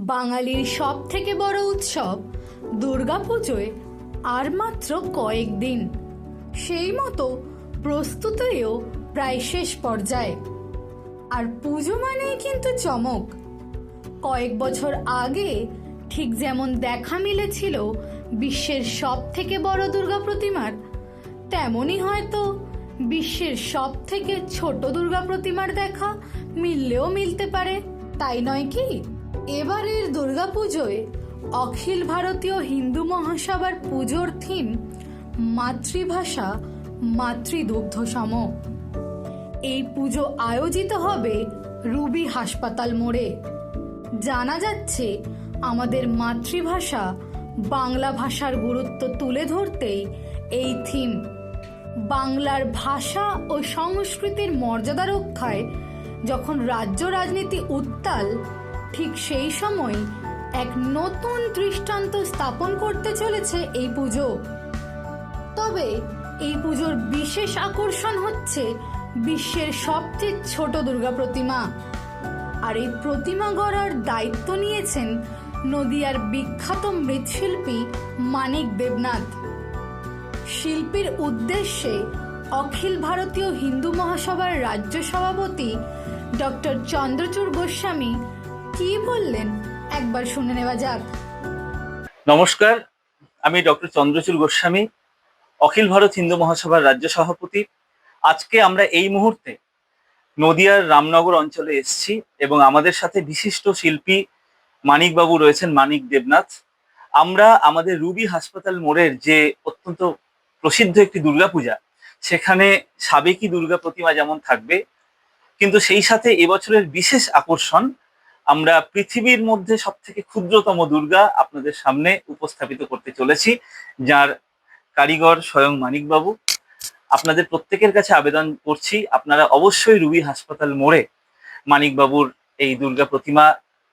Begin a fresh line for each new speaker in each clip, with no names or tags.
বাঙালির সব থেকে বড় উৎসব দুর্গাপুজোয় আর মাত্র কয়েকদিন। সেই মতো প্রস্তুতিও প্রায় শেষ পর্যায়ে। আর পুজো মানেই কিন্তু চমক। কয়েক বছর আগে ঠিক যেমন দেখা মিলেছিল বিশ্বের সব থেকে বড় দুর্গা প্রতিমার, তেমনই হয়তো বিশ্বের সব থেকে ছোট দুর্গা প্রতিমার দেখা মিললেও মিলতে পারে, তাই নয় কি? এবারের দুর্গাপুজোয় অখিল ভারতীয় হিন্দু মহাসভার পুজোর থিম মাতৃভাষা মাতৃদুগ্ধ সম এই পুজো আয়োজিত হবে রুবি হাসপাতাল মোড়ে। জানা যাচ্ছে, আমাদের মাতৃভাষা বাংলা ভাষার গুরুত্ব তুলে ধরতেই এই থিম। বাংলার ভাষা ও সংস্কৃতির মর্যাদা রক্ষায় যখন রাজ্য রাজনীতি উত্তাল ঠিক সেই সময় এক নতুন দৃষ্টান্ত স্থাপন করতে চলেছে এই পুজো। তবে এই পুজোর বিশেষ আকর্ষণ হচ্ছে বিশ্বের সবচেয়ে ছোট দুর্গা প্রতিমা। আর এই প্রতিমা গড়ার দায়িত্ব নিয়েছেন নদিয়ার বিখ্যাত মৃৎশিল্পী মানিক দেবনাথ। শিল্পীর উদ্দেশ্যে অখিল ভারতীয় হিন্দু মহাসভার রাজ্য সভাপতি ডক্টর চন্দ্রচূড় গোস্বামী কি বললেন? একবার শুনে নেওয়া যাক।
নমস্কার, আমি ডক্টর চন্দ্রচূড় গোস্বামী, অখিল ভারত হিন্দু মহাসভার রাজ্য সভাপতি। আজকে আমরা এই মুহূর্তে নদিয়ার রামনগর অঞ্চলে এসেছি এবং আমাদের সাথে বিশিষ্ট শিল্পী মানিকবাবু রয়েছেন, মানিক দেবনাথ। আমরা আমাদের রুবি হাসপাতাল মোড়ের যে অত্যন্ত প্রসিদ্ধ একটি দুর্গাপূজা, সেখানে সাবেকি দুর্গা প্রতিমা যেমন থাকবে, কিন্তু সেই সাথে এবছরের বিশেষ আকর্ষণ আমরা পৃথিবীর মধ্যে সব থেকে ক্ষুদ্রতম দুর্গা আপনাদের সামনে উপস্থাপিত করতে চলেছি, যার কারিগর স্বয়ং মানিকবাবু। আপনাদের প্রত্যেকের কাছে আবেদন করছি, আপনারা অবশ্যই রুবি হাসপাতাল মোড়ে মানিকবাবুর এই দুর্গা প্রতিমা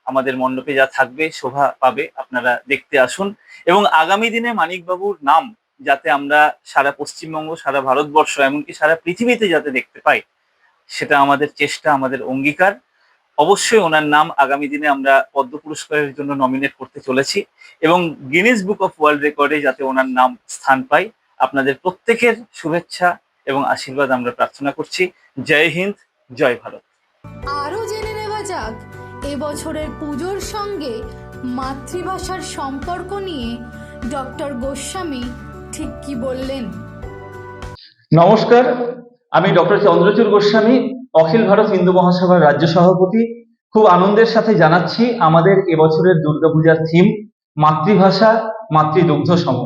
আমাদের মণ্ডপে যা থাকবে, শোভা পাবে, আপনারা দেখতে আসুন। এবং আগামী দিনে মানিকবাবুর নাম যাতে আমরা সারা পশ্চিমবঙ্গ, সারা ভারতবর্ষ, এমনকি সারা পৃথিবীতে যাতে দেখতে পাই, সেটা আমাদের চেষ্টা, আমাদের অঙ্গীকার। অবশ্যই ওনার নাম আগামী দিনে আমরা পদ্ম পুরস্কারের জন্য নমিনেট করতে চলেছি এবং গিনিস বুক অফ ওয়ার্ল্ড রেকর্ডে যাতে ওনার নাম স্থান পায় আপনাদের প্রত্যেকের শুভেচ্ছা এবং আশীর্বাদ আমরা প্রার্থনা করছি। জয় হিন্দ জয় ভারত।
আরও জেনে নেওয়া যাক এবছরের পুজোর সঙ্গে মাতৃভাষার সম্পর্ক নিয়ে ডক্টর গোস্বামী ঠিক কি বললেন?
নমস্কার আমি ডক্টর চন্দ্রচূড় গোস্বামী অখিল ভারত হিন্দু মহাসভার রাজ্য সভাপতি। খুব আনন্দের সাথে জানাচ্ছি আমাদের এবছরের দুর্গাপূজার থিম মাতৃভাষা, মাতৃদুগ্ধ সম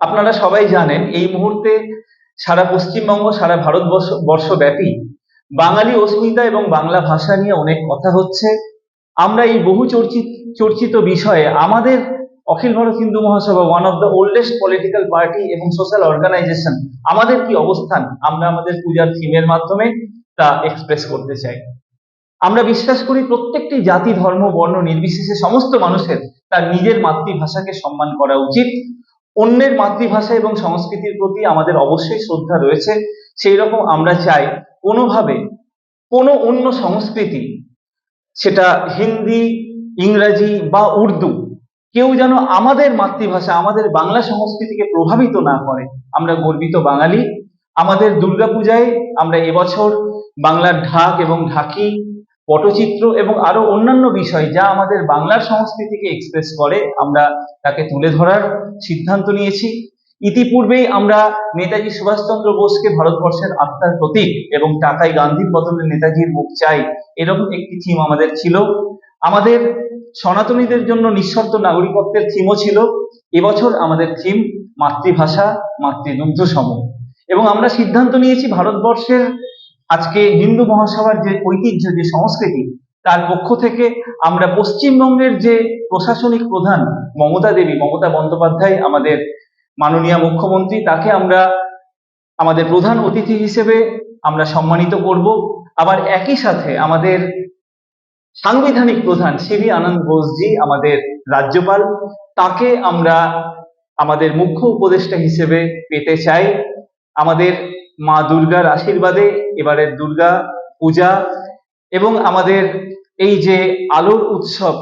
আপনারা সবাই জানেন, এই মুহূর্তে সারা পশ্চিমবঙ্গ, সারা ভারতবর্ষ, বর্ষব্যাপী বাঙালি অস্মিতা এবং বাংলা ভাষা নিয়ে অনেক কথা হচ্ছে। আমরা এই বহু চর্চিত চর্চিত বিষয়ে আমাদের Akhil Bharat Hindu Mahasabha one of the oldest political party এবং সোশ্যাল অর্গানাইজেশন আমাদের কি অবস্থান? আমরা আমাদের পূজার থিমের মাধ্যমে তা এক্সপ্রেস করতে চাই। আমরা বিশ্বাস করি প্রত্যেকটি জাতি, ধর্ম, বর্ণ নির্বিশেষে সমস্ত মানুষের তার নিজের মাতৃভাষাকে সম্মান করা উচিত। অন্যের মাতৃভাষা এবং সংস্কৃতির প্রতি আমাদের অবশ্যই শ্রদ্ধা রয়েছে। সেই রকম আমরা চাই কোনোভাবে কোনো অন্য সংস্কৃতি, সেটা হিন্দি, ইংরাজি বা উর্দু, কেউ যেন আমাদের মাতৃভাষা, আমাদের বাংলা সংস্কৃতিকে প্রভাবিত না করে। আমরা গর্বিত বাঙালি, আমাদের দুর্গাপূজায় আমরা এবছর বাংলার ঢাক এবং ঢাকি, পটচিত্র এবং আরও অন্যান্য বিষয় যা আমাদের বাংলার সংস্কৃতিকে এক্সপ্রেস করে, আমরা তাকে তুলে ধরার সিদ্ধান্ত নিয়েছি। ইতিপূর্বেই আমরা নেতাজি সুভাষচন্দ্র বোসকে ভারতবর্ষের আত্মার প্রতীক এবং টাকাই গান্ধীর বদলে নেতাজির মুখ চাই, এরকম একটি থিম আমাদের ছিল। আমাদের সনাতনীদের জন্য নিঃশর্ত নাগরিকত্বের থিমও ছিল। এবছর আমাদের থিম মাতৃভাষা, মাতৃদুগ্ধ সম এবং আমরা সিদ্ধান্ত নিয়েছি ভারতবর্ষের আজকে হিন্দু মহাসভার যে ঐতিহ্য, যে সংস্কৃতি, তার পক্ষ থেকে আমরা পশ্চিমবঙ্গের যে প্রশাসনিক প্রধান মমতা দেবী, মমতা বন্দ্যোপাধ্যায়, আমাদের মাননীয় মুখ্যমন্ত্রী, তাকে আমরা আমাদের প্রধান অতিথি হিসেবে আমরা সম্মানিত করব। আবার একই সাথে আমাদের সাংবিধানিক প্রধান সিবি আনন্দ বোসজি, আমাদের রাজ্যপাল, তাকে আমরা আমাদের মুখ্য উপদেষ্টা হিসেবে পেতে চাই। আমাদের মা দুর্গার আশীর্বাদে এবারের দুর্গা পূজা এবং আমাদের এই যে আলোর উৎসব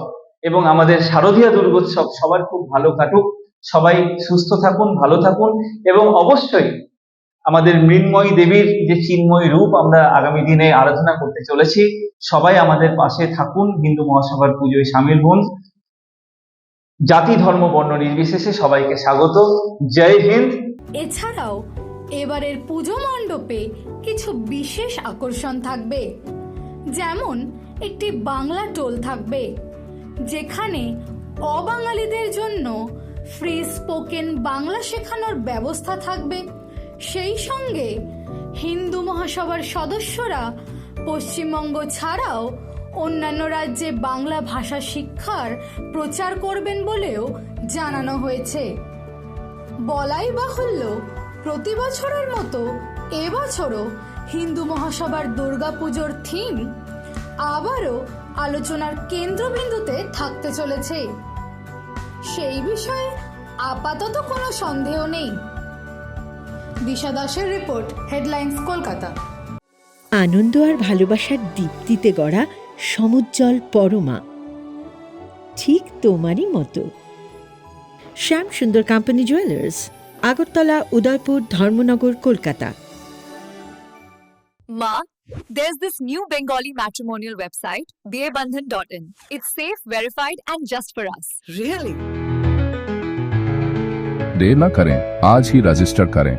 এবং আমাদের শারদীয়া দুর্গোৎসব সবার খুব ভালো কাটুক। সবাই সুস্থ থাকুন, ভালো থাকুন এবং অবশ্যই আমাদের মৃন্ময়ী দেবীর যে চিন্ময় রূপ আমরা আগামী দিনে আরাধনা করতে চলেছি, সবাই আমাদের পাশে থাকুন, হিন্দু মহাসভার পুজোয় সামিল হন। জাতি, ধর্ম, বর্ণ নির্বিশেষে সবাইকে স্বাগত। জয় হিন্দ।
এছাড়াও এবারের পুজো মণ্ডপে কিছু বিশেষ আকর্ষণ থাকবে। যেমন, একটি বাংলা টোল থাকবে, যেখানে অবাঙালিদের জন্য ফ্রি স্পোকেন বাংলা শেখানোর ব্যবস্থা থাকবে। সেই সঙ্গে হিন্দু মহাসভার সদস্যরা পশ্চিমবঙ্গ ছাড়াও অন্যান্য রাজ্যে বাংলা ভাষা শিক্ষার প্রচার করবেন বলেও জানানো হয়েছে। বলাই বাহুল্য প্রতি বছরের মতো এবছরও হিন্দু মহাসভার দুর্গাপুজোর থিম আবারও আলোচনার কেন্দ্রবিন্দুতে থাকতে চলেছে। সেই বিষয়ে আপাতত কোনো সন্দেহ নেই। দিশা দাসের রিপোর্ট, হেডলাইন্স, কলকাতা।
আনন্দ আর ভালোবাসার দীপ্তিতে গড়া সমুজ্জ্বল পরমা। ঠিক তোমারই মতো। Shyam Sundar company jewellers Agartala Udaipur Dharmanagar Kolkata
Ma, there's this new Bengali matrimonial website, dearbandhan.in. It's safe, verified, and just for us.
Really?
देर न करें आज ही रजिस्टर करें